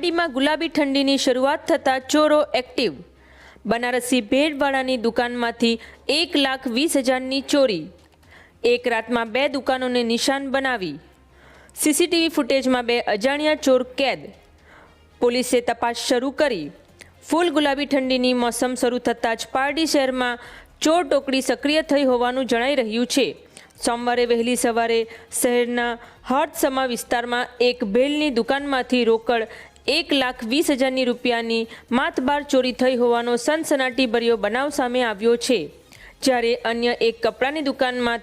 પારડીમાં ગુલાબી ઠંડીની શરૂઆત થતાં ચોરો એક્ટિવ. બનારસી ભેડવાળાની દુકાનમાંથી એક લાખ વીસ હજારની ચોરી. એક રાતમાં બે દુકાનોને નિશાન બનાવી. સીસીટીવી ફૂટેજમાં બે અજાણ્યા ચોર કેદ. પોલીસે તપાસ શરૂ કરી. ફૂલ ગુલાબી ઠંડીની મોસમ શરૂ થતાં જ પારડી શહેરમાં ચોર ટોકડી સક્રિય થઈ હોવાનું જણાઈ રહ્યું છે. સોમવારે વહેલી સવારે શહેરના હર્ટસમા વિસ્તારમાં એક ભેલની દુકાનમાંથી રોકડ એક લાખ વીસ હજારની રૂપિયાની માતબાર ચોરી થઈ હોવાનો સનસનાટીભર્યો બનાવ સામે આવ્યો છે. જ્યારે અન્ય એક કપડાની દુકાનમાં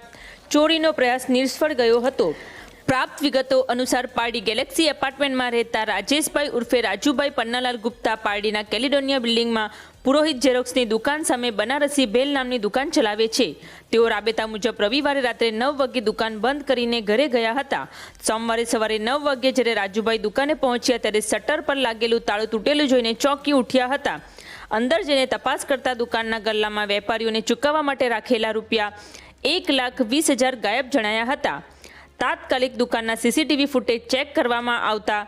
ચોરીનો પ્રયાસ નિષ્ફળ ગયો હતો. પ્રાપ્ત વિગતો અનુસાર પારડી ગેલેક્સી એપાર્ટમેન્ટમાં રહેતા રાજેશભાઈ ઉર્ફે રાજુભાઈ પન્નાલાલ ગુપ્તા પારડીના કેલિડોનિયા બિલ્ડિંગમાં પુરોહિત ઝેરોક્સની દુકાન સામે બનારસી ભેલ નામની દુકાન ચલાવે છે. તેઓ રાબેતા મુજબ રવિવારે રાત્રે નવ વાગ્યે દુકાન બંધ કરીને ઘરે ગયા હતા. સોમવારે સવારે નવ વાગ્યે જ્યારે રાજુભાઈ દુકાને પહોંચ્યા ત્યારે શટર પર લાગેલું તાળું તૂટેલું જોઈને ચોંકી ઉઠ્યા હતા. અંદર જઈને તપાસ કરતા દુકાનના ગલ્લામાં વેપારીઓને ચૂકવવા માટે રાખેલા રૂપિયા એક લાખ વીસ હજાર ગાયબ જણાયા હતા. તાત્કાલિક દુકાનના સીસીટીવી ફૂટેજ ચેક કરવામાં આવતા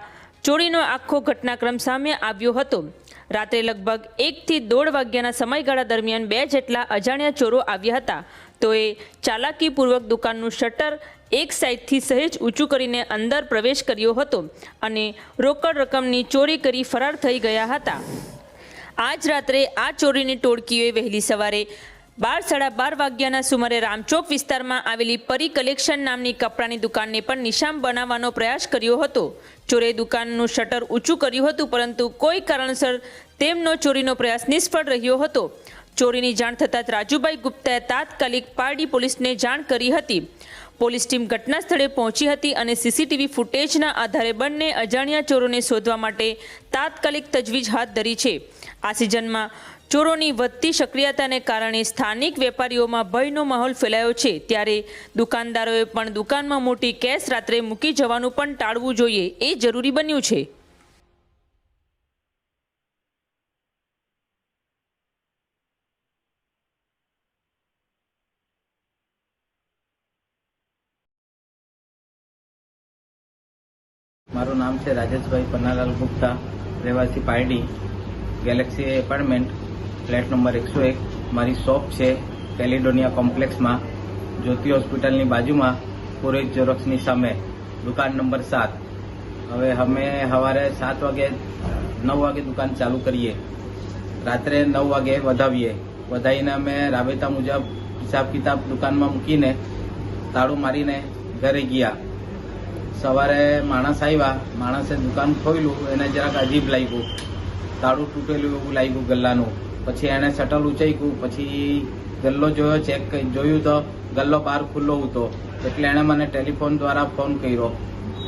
ચોરીનો આખો ઘટનાક્રમ સામે આવ્યો હતો. રાત્રે લગભગ એકથી દોઢ વાગ્યાના સમયગાળા દરમિયાન બે જેટલા અજાણ્યા ચોરો આવ્યા હતા. તો એ ચાલાકીપૂર્વક દુકાનનું શટર એક સાઈડથી સહેજ ઊંચું કરીને અંદર પ્રવેશ કર્યો હતો અને રોકડ રકમની ચોરી કરી ફરાર થઈ ગયા હતા. આજ રાત્રે આ ચોરીની ટોળકીઓએ વહેલી સવારે બાર સાડા બાર વાગ્યાના સુમારે રામચોક વિસ્તારમાં આવેલી પરી કલેક્શન નામની કપડાની દુકાનને પણ નિશાન બનાવવાનો પ્રયાસ કર્યો હતો. ચોરે દુકાનનું શટર ઊંચું કર્યું હતું, પરંતુ કોઈ કારણસર તેમનો ચોરીનો પ્રયાસ નિષ્ફળ રહ્યો હતો. ચોરીની જાણ થતાં રાજુભાઈ ગુપ્તાએ તાત્કાલિક પારડી પોલીસને જાણ કરી હતી. પોલીસ ટીમ ઘટના સ્થળે પહોંચી હતી અને સીસીટીવી ફૂટેજના આધારે બંને અજાણ્યા ચોરોને શોધવા માટે તાત્કાલિક તજવીજ હાથ ધરી છે. આ સિઝનમાં ચોરોની વધતી સક્રિયતાને કારણે સ્થાનિક વેપારીઓમાં ભયનો માહોલ ફેલાયો છે. ત્યારે દુકાનદારોએ પણ દુકાનમાં મોટી કેશ રાત્રે મૂકી જવાનું પણ ટાળવું જોઈએ. એ જરૂરી બન્યું છે. મારું નામ છે રાજેશભાઈ પન્નાલાલ ગુપ્તા, રહેવાસી Pardi. Galaxy apartment flat number એકસો એક. મારી શોપ છે કેલિડોનિયા કોમ્પ્લેક્સમાં. જ્યોતિ હોસ્પિટલની બાજુમાં કોરેજ ઝેરોક્સની સામે. દુકાન નંબર સાત. હવે અમે સવારે સાત વાગે, નવ વાગે દુકાન ચાલુ કરીએ. રાત્રે નવ વાગે વધાવીએ. વધાવીને અમે રાબેતા મુજબ હિસાબ કિતાબ દુકાનમાં મૂકીને તાળું મારીને ઘરે ગયા. સવારે માણસ આવ્યા. માણસે દુકાન ખોલ્યું એને જરાક અજીબ લાગ્યું. તાળું તૂટેલું એવું લાગ્યું ગલ્લાનું. પછી એને શટલ ઉંચાઈકું પછી ગલ્લો જોયો ચેક જોયું તો ગલ્લો બહાર ખુલ્લો હતો એટલે એણે મને ટેલિફોન દ્વારા ફોન કર્યો.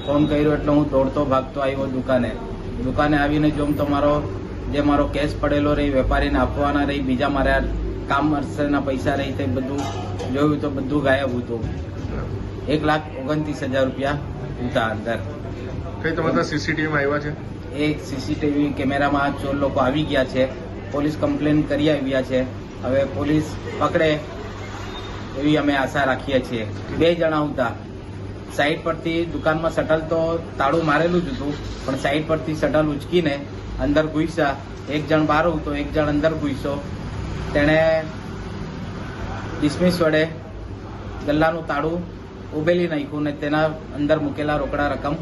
ફોન કર્યો એટલે હું દોડતો ભાગતો આવ્યો દુકાને. દુકાને આવીને જોમ તો મારો જે મારો કેશ પડેલો રહી વેપારીને આપવાના રહી બીજા મારા કામ અરસરના પૈસા રહી તે બધું જોયું તો બધું ગાયબ હતું. એક લાખ ઓગણત્રીસ હજાર રૂપિયા હતા અંદર કઈ તમારા સીસીટીવીમાં આવ્યા છે? એક સીસીટીવી કેમેરામાં ચોર લોકો આવી ગયા છે. પોલીસ કમ્પ્લેન કરી આવ્યા છે. હવે પોલીસ પકડે એવી અમે આશા રાખીએ છીએ. બે જણા હતા સાઈડ પરથી દુકાનમાં શટલ તો તાળું મારેલું જ હતું, પણ સાઈડ પરથી શટલ ઉચકીને અંદર ઘૂસ્યા. એક જણ બહાર હતો એક જણ અંદર ઘૂસ્યો. તેણે ડિસમિસ વડે ગલ્લાનું તાળું ઉભેલી નાખ્યું ને તેના અંદર મૂકેલા રોકડા રકમ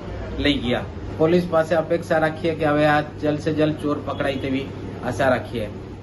લઈ ગયા. પોલીસ પાસે અપેક્ષા રાખીએ કે હવે આ જલ્દ સે જલ્દ ચોર પકડાય તેવી આશા રાખીએ.